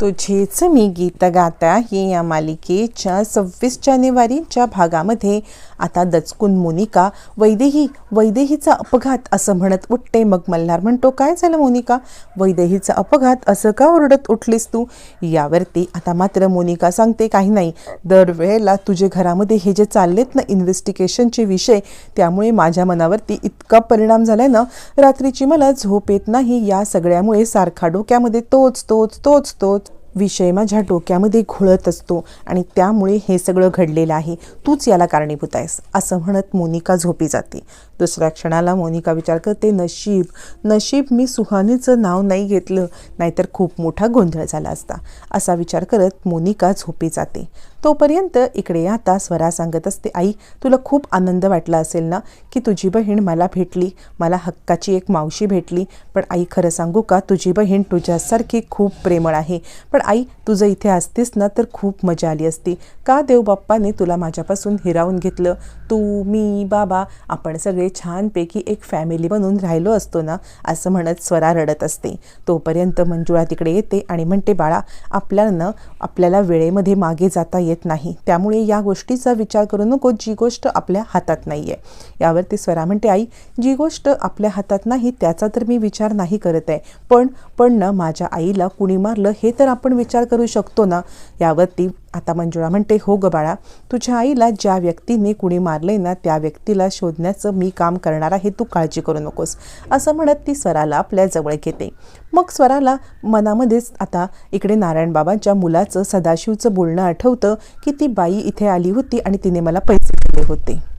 तुझेच मी गीत गाता ही या मालिकेच्या सव्वीस जानेवारीच्या भागामध्ये आता दचकून मोनिका वैदेही वैदेहीचा अपघात असं म्हणत उठते मग मल्हार म्हणतो काय झालं मोनिका? वैदेहीचा अपघात असं का ओरडत उठलीस तू? यावरती आता मात्र मोनिका सांगते काही नाही. दरवेळेला तुझे घरामध्ये हे जे चाललेत ना इन्व्हेस्टिगेशनचे विषय त्यामुळे माझ्या मनावरती इतका परिणाम झालाय ना रात्रीची मला झोप येत नाही. या सगळ्यामुळे सारखा डोक्यामध्ये तोच तोच तोच तोच विषय माझ्या डोक्यामध्ये घोळत असतो आणि त्यामुळे हे सगळं घडलेलं आहे. तूच याला कारणीभूत आहेस असं म्हणत मोनिका झोपी जाते. दुसऱ्या क्षणाला मोनिका विचार करते नशीब नशीब मी सुहानीचं नाव नाही घेतलं नाहीतर खूप मोठा गोंधळ झाला असता. असा विचार करत मोनिका झोपी जाते. तोपर्यंत इकडे आता स्वरा सांगत असते आई तुला खूप आनंद वाटला असेल ना की तुझी बहीण मला भेटली? मला हक्काची एक मावशी भेटली? पण आई खरं सांगू का? तुझी बहीण तुझ्यासारखी खूप प्रेमळ आहे. पण आई तुझं इथे असतीस ना तर खूप मजा आली असती. का देवबाप्पाने तुला माझ्यापासून हिरावून घेतलं? तू मी बाबा आपण सगळे छानपैकी एक फॅमिली बनून राहिलो असतो ना? असं म्हणत स्वरा रडत असते. तोपर्यंत मंजुळा तिकडे येते आणि म्हणते बाळा आपल्यानं आपल्याला वेळेमध्ये मागे जाता येत नाही. त्यामुळे या गोष्टीचा विचार करू नको. जी गोष्ट आपल्या हातात नाही आहे यावरती स्वरा म्हणते आई जी गोष्ट आपल्या हातात नाही त्याचा तर मी विचार नाही करत आहे. पण पण ना माझ्या आईला कुणी मारलं हे तर आपण विचार करू शकतो ना? यावरती आता मंजुळा म्हणते हो ग बाळा तुझ्या आईला ज्या व्यक्तीने कुणी मारले ना त्या व्यक्तीला शोधण्याचं मी काम करणार आहे तू काळजी करू नकोस. असं म्हणत ती स्वराला आपल्या जवळ घेते. मग स्वराला मनामध्येच आता इकडे नारायणबाबांच्या मुलाचं सदाशिवचं बोलणं आठवतं की ती बाई इथे आली होती आणि तिने मला पैसे दिले होते.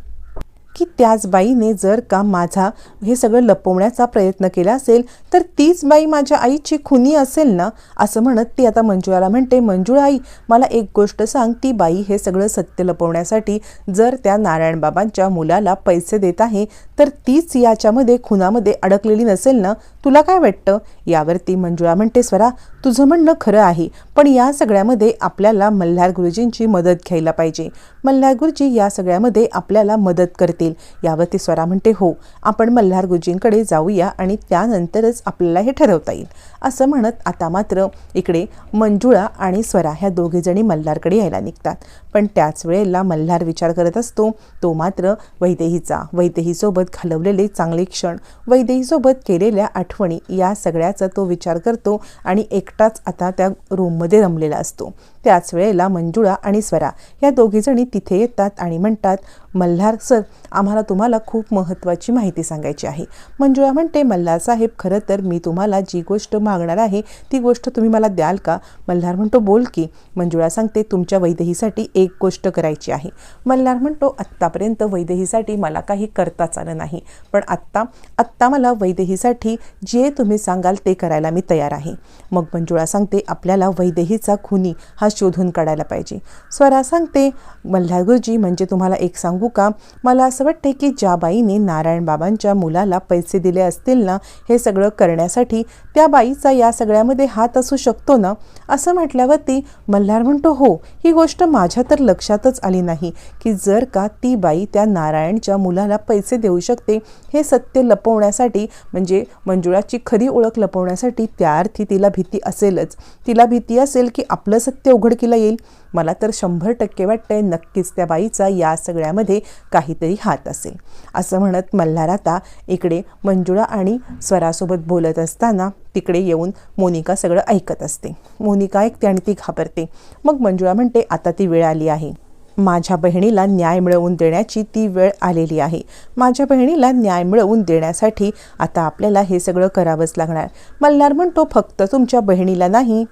की त्याच बाईने जर का माझा हे सगळं लपवण्याचा प्रयत्न केला असेल तर तीच बाई माझ्या आईची खुनी असेल ना? असं म्हणत ती आता मंजुळाला म्हणते मंजुळा आई मला एक गोष्ट सांग ती बाई हे सगळं सत्य लपवण्यासाठी जर त्या नारायणबाबांच्या मुलाला पैसे देत आहे तर तीच याच्यामध्ये खुनामध्ये अडकलेली नसेल ना? तुला काय वाटतं? यावरती मंजुळा म्हणते स्वरा तुझं म्हणणं खरं आहे पण या सगळ्यामध्ये आपल्याला मल्हार गुरुजींची मदत घ्यायला पाहिजे. मल्हार गुरुजी या सगळ्यामध्ये आपल्याला मदत करतील. यावरती स्वरा म्हणते हो आपण मल्हार गुरुजींकडे जाऊया आणि त्यानंतरच आपल्याला हे ठरवता येईल. असं म्हणत आता मात्र इकडे मंजुळा आणि स्वरा ह्या दोघेजणी मल्हारकडे यायला निघतात. पण त्याच वेळेला मल्हार विचार करत असतो तो मात्र वैदेहीचा. वैदेहीसोबत घालवलेले चांगले क्षण वैदेहीसोबत केलेल्या आठवणी या सगळ्याचा तो विचार करतो आणि एकटाच आता त्या रूममध्ये रमलेला असतो. त्याच वेळेला मंजुळा आणि स्वरा या दोघीजणी तिथे येतात आणि म्हणतात मल्हार सर आम्हाला तुम्हाला खूप महत्त्वाची माहिती सांगायची आहे. मंजुळा म्हणते मल्हार साहेब खरं तर मी तुम्हाला जी गोष्ट मागणार आहे ती गोष्ट तुम्ही मला द्याल का? मल्हार म्हणतो बोल की. मंजुळा सांगते तुमच्या वैदेहीसाठी एक गोष्ट करायची आहे. मल्हार म्हणतो आत्तापर्यंत वैदेहीसाठी मला काही करताच आलं नाही पण आत्ता आत्ता मला वैदेहीसाठी जे तुम्ही सांगाल ते करायला मी तयार आहे. मग मंजुळा सांगते आपल्याला वैदेहीचा खुनी हा शोधून काढायला पाहिजे. स्वरा सांगते मल्हार गुरुजी म्हणजे तुम्हाला एक सांगू का? मला असं वाटते की ज्या बाईने नारायण बाबांच्या मुलाला पैसे दिले असतील ना हे सगळं करण्यासाठी त्या बाईचा या सगळ्यामध्ये हात असू शकतो ना? असं म्हटल्यावरती मल्हार म्हणतो हो ही गोष्ट माझ्या तर लक्षातच आली नाही की जर का ती बाई त्या नारायणच्या मुलाला पैसे देऊ शकते हे सत्य लपवण्यासाठी म्हणजे मंजुळाची खरी ओळख लपवण्यासाठी त्या अर्थी तिला भीती असेलच. तिला भीती असेल की आपलं सत्य उघडकीला येईल. मला तर शंभर टक्के वाटतंय नक्कीच त्या बाईचा या सगळ्यामध्ये काहीतरी हात असेल. असं म्हणत मल्हार आता इकडे मंजुळा आणि स्वरासोबत बोलत असताना तिकडे येऊन मोनिका सगळं ऐकत असते. मोनिका ऐकते आणि ती घाबरते. मग मंजुळा म्हणते आता ती वेळ आली आहे. माझ्या बहिणीला न्याय मिळवून देण्याची ती वेळ आलेली आहे. माझ्या बहिणीला न्याय मिळवून देण्यासाठी आता आपल्याला हे सगळं करावंच लागणार. मल्हार म्हणतो फक्त तुमच्या बहिणीला नाही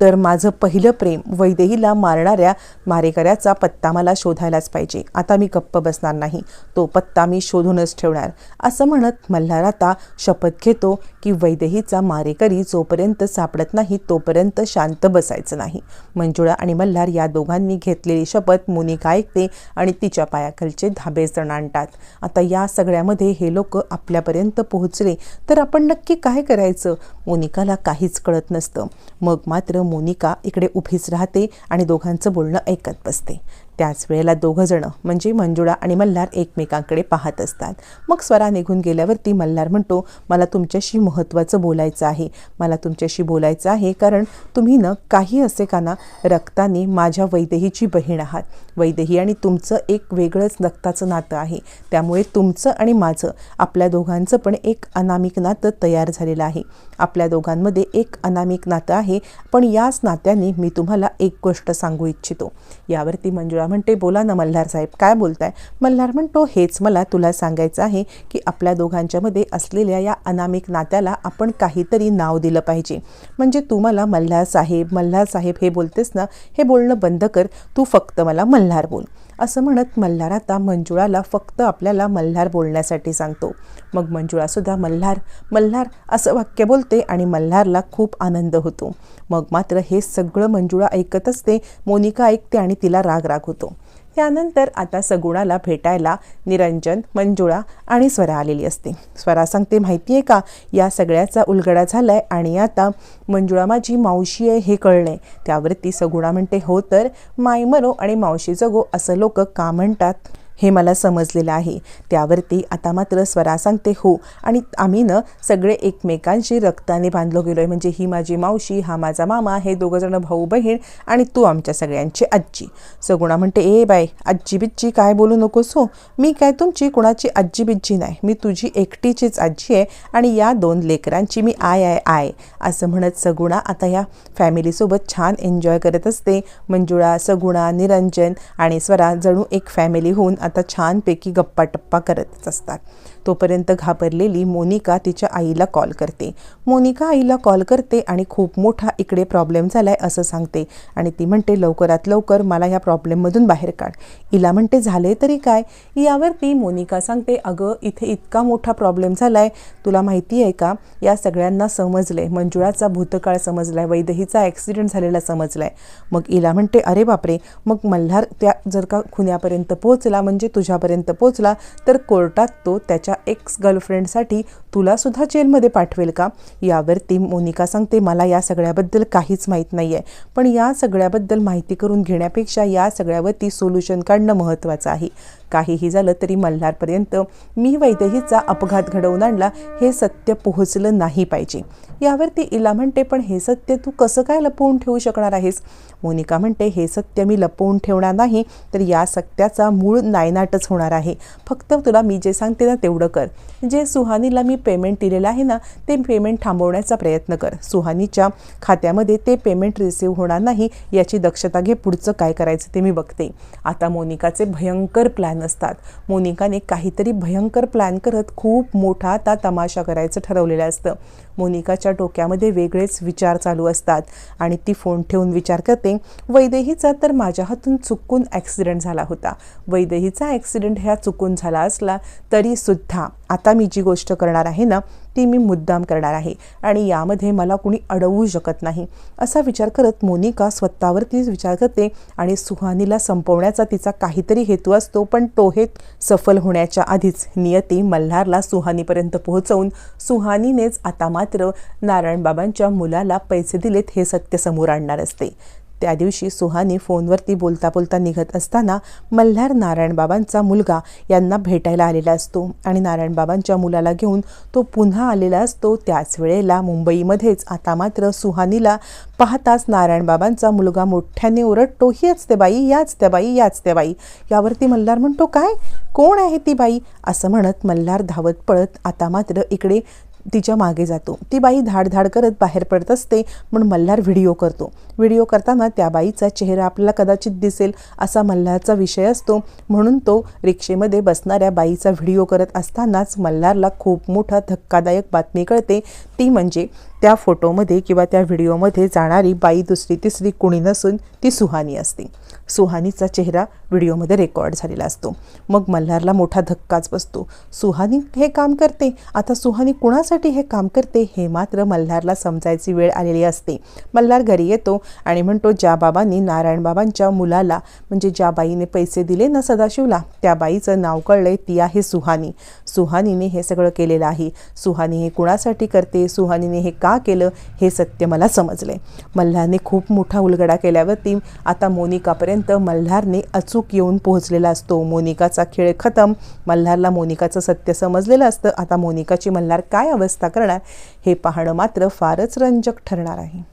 तर माझं पहिलं प्रेम वैदेहीला मारणाऱ्या मारेकऱ्याचा पत्ता मला शोधायलाच पाहिजे. आता मी गप्प बसणार नाही. तो पत्ता मी शोधूनच ठेवणार. असं म्हणत मल्हार आता शपथ घेतो की वैदेहीचा मारेकरी जोपर्यंत सापडत नाही तोपर्यंत शांत बसायचं नाही. मंजुळा आणि मल्हार या दोघांनी घेतलेली शपथ मोनिका ऐकते आणि तिच्या पायाखालचे धाबे जण आणतात. आता या सगळ्यामध्ये हे लोक आपल्यापर्यंत पोहोचले तर आपण नक्की काय करायचं? मोनिकाला काहीच कळत नसतं. मग मात्र मोनिका इकडे उभीच राहते आणि दोघांचं बोलणं ऐकत बसते. त्याच वेळेला दोघंजणं म्हणजे मंजुळा आणि मल्हार एकमेकांकडे पाहत असतात. मग स्वरा निघून गेल्यावरती मल्हार म्हणतो मला तुमच्याशी महत्त्वाचं बोलायचं आहे. मला तुमच्याशी बोलायचं आहे कारण तुम्ही न काही असे का ना रक्ताने माझ्या वैदेहीची बहीण आहात. वैदेही आणि तुमचं एक वेगळंच रक्ताचं नातं आहे. त्यामुळे तुमचं आणि माझं आपल्या दोघांचं पण एक अनामिक नातं तयार झालेलं आहे. आपल्या दोघांमध्ये एक अनामिक नातं आहे पण याच नात्याने मी तुम्हाला एक गोष्ट सांगू इच्छितो. यावरती मंजुळा म्हणते बोला ना मल्हार साहेब काय बोलताय? मल्हार म्हणतो हेच मला तुला सांगायचं आहे की आपल्या दोघांच्यामध्ये असलेल्या या अनामिक नात्याला आपण काहीतरी नाव दिलं पाहिजे. म्हणजे तू मला मल्हार साहेब मल्हार साहेब हे बोलतेस ना हे बोलणं बंद कर. तू फक्त मला मल्हार बोल. असं म्हणत मल्हार आता मंजुळाला फक्त आपल्याला मल्हार बोलण्यासाठी सांगतो. मग मंजुळासुद्धा मल्हार मल्हार असं वाक्य बोलते आणि मल्हारला खूप आनंद होतो. मग मात्र हे सगळं मंजुळा ऐकत असते मोनिका ऐकते आणि तिला राग राग होतो. त्यानंतर आता सगुणाला भेटायला निरंजन मंजुळा आणि स्वरा आलेली असते. स्वरा सांगते माहिती आहे का या सगळ्याचा उलगडा झालाय आणि आता मंजुळा माझी मावशी आहे हे कळणे त्यावरती सगुणा म्हणते हो तर मायमनो आणि मावशी जगो असं लोक का म्हणतात? हे मला समजलेलं आहे. त्यावरती आता मात्र स्वरा सांगते हो. आणि आम्ही न सगळे एकमेकांशी रक्ताने बांधलो गेलो आहे म्हणजे ही माझी मावशी हा माझा मामा हे दोघंजणं भाऊ बहीण आणि तू आमच्या सगळ्यांची आजी सगुणा म्हणते ए बाय आजी बिज्जी काय बोलू नकोस हो. मी काय तुमची कुणाची आजी बिज्जी नाही. मी तुझी एकटीचीच आजी आहे आणि या दोन लेकरांची मी आय आय आय. असं म्हणत सगुणा आता या फॅमिलीसोबत छान एन्जॉय करत असते. मंजुळा सगुणा निरंजन आणि स्वरा जणू एक फॅमिली होऊन आता छानपैकी गप्पा टप्पा करतच असतात. तोपर्यंत घाबरलेली मोनिका तिच्या आईला कॉल करते. मोनिका आईला कॉल करते आणि खूप मोठा इकडे प्रॉब्लेम झाला आहे असं सांगते. आणि ती म्हणते लवकरात लवकर मला ह्या प्रॉब्लेममधून बाहेर काढ. इला म्हणते झाले तरी काय? यावरती मोनिका सांगते अगं इथे इतका मोठा प्रॉब्लेम झाला आहे तुला माहिती आहे का? या सगळ्यांना समजले मंजुळाचा भूतकाळ समजलाय. वैदहीचा ॲक्सिडेंट झालेला समजलाय. मग इला म्हणते अरे बापरे! मग मल्हार त्या जर का खुन्यापर्यंत पोहोचला म्हणजे तुझ्यापर्यंत पोचला तर कोर्टात तो त्याच्या एक्स गर्लफ्रेंडसाठी तुलासुद्धा जेलमध्ये पाठवेल का? यावरती मोनिका सांगते मला या सगळ्याबद्दल काहीच माहीत नाही आहे पण या सगळ्याबद्दल माहिती करून घेण्यापेक्षा या सगळ्यावरती सोल्युशन काढणं महत्त्वाचं आहे. काहीही झालं तरी मल्हारपर्यंत मी वैदेहीचा अपघात घडवून आणला हे सत्य पोहोचलं नाही पाहिजे. यावरती इला म्हणते पण हे सत्य तू कसं काय लपवून ठेवू शकणार आहेस? मोनिका म्हणते हे सत्य मी लपवून ठेवणार नाही तर या सत्याचा मूळ नायनाटच होणार आहे. फक्त तुला मी जे सांगते ना तेवढं कर. जे सुहानीला मी पेमेंट दिलेलं आहे ना ते पेमेंट थांबवण्याचा प्रयत्न कर. सुहानीच्या खात्यामध्ये ते पेमेंट रिसीव्ह होणार नाही याची दक्षता घे पुढचं काय करायचं ते मी बघते. आता मोनिकाचे भयंकर प्लॅन असतात. मोनिकाने काहीतरी भयंकर प्लॅन करत खूप मोठा आता तमाशा करायचं ठरवलेलं असतं. मोनिकाच्या डोक्यामध्ये वेगळेच विचार चालू असतात आणि ती फोन ठेवून विचार करते वैदेहीचा तर माझ्या हातून चुकून ॲक्सिडेंट झाला होता. वैदेहीचा ॲक्सिडेंट ह्या चुकून झाला असला तरीसुद्धा आता मी जी गोष्ट करणार आहे आहे ना ती मी मुद्दाम करणार आहे. आणि यामध्ये मला कुणी अडवू शकत नाही. असा विचार करत मोनिका स्वतःवरतीच विचार करते आणि सुहानीला संपवण्याचा तिचा काहीतरी हेतू असतो पण तो हे सफल होण्याच्या आधीच. नियती मल्हारला सुहानीपर्यंत पोहोचवून सुहानीनेच आता मात्र नारायणबाबांच्या मुलाला पैसे दिलेत हे सत्य समोर आणणार असते. त्या दिवशी सुहानी फोनवरती बोलता बोलता निघत असताना मल्हार नारायणबाबांचा मुलगा यांना भेटायला आलेला असतो आणि नारायणबाबांच्या मुलाला घेऊन तो पुन्हा आलेला असतो. त्याच वेळेला मुंबईमध्येच आता मात्र सुहानीला पाहताच नारायणबाबांचा मुलगा मोठ्याने ओरडतो हीच ते बाई याच त्या बाई याच त्या बाई. यावरती मल्हार म्हणतो काय? कोण आहे ती बाई? असं म्हणत मल्हार धावत पळत आता मात्र इकडे तिच्यामागे जातो. ती बाई धाड धाड करत बाहेर पडत असते म्हणून मल्हार व्हिडिओ करतो. व्हिडिओ करताना त्या बाईचा चेहरा आपल्याला कदाचित दिसेल असा मल्हारचा विषय असतो. म्हणून तो रिक्षेमध्ये बसणाऱ्या बाईचा व्हिडिओ करत असतानाच मल्हारला खूप मोठा धक्कादायक बातमी कळते. ती म्हणजे त्या फोटोमध्ये किंवा त्या व्हिडिओमध्ये जाणारी बाई दुसरी तिसरी कुणी नसून ती सुहानी असते. सुहानीचा चेहरा व्हिडिओमध्ये रेकॉर्ड झालेला असतो. मग मल्हारला मोठा धक्काच बसतो. सुहानी हे काम करते. आता सुहानी कुणासाठी हे काम करते हे मात्र मल्हारला समजायची वेळ आलेली असते. मल्हार घरी येतो आणि म्हणतो ज्या बाबांनी नारायणबाबांच्या मुलाला म्हणजे ज्या बाईने पैसे दिले ना सदाशिवला त्या बाईचं नाव कळलंय ती आहे सुहानी. सुहानीने हे सगळं केलेलं आहे. सुहानी हे कुणासाठी करते? सुहानीने हे का केलं? हे सत्य मला समजले मल्हारने खूप मोठा उलगडा केल्यावरती आता मोनिकापर्यंत मल्हारने अचूक येऊन पोहोचलेला असतो मोनिकाचा खेळ खतम मल्हारला मोनिकाचं सत्य समजलेलं असतं आता मोनिकाची मल्हार काय अवस्था करणार हे पाहणं मात्र फारच रंजक ठरणार आहे.